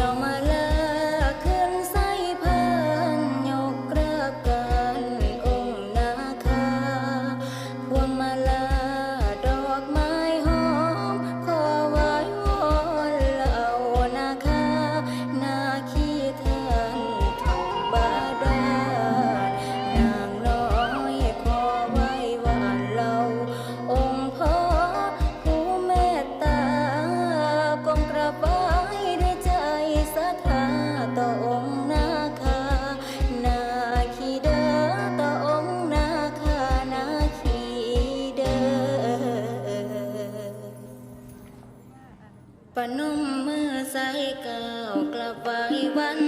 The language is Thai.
know my ปนมมือใส่ก้าวกลับไปวัน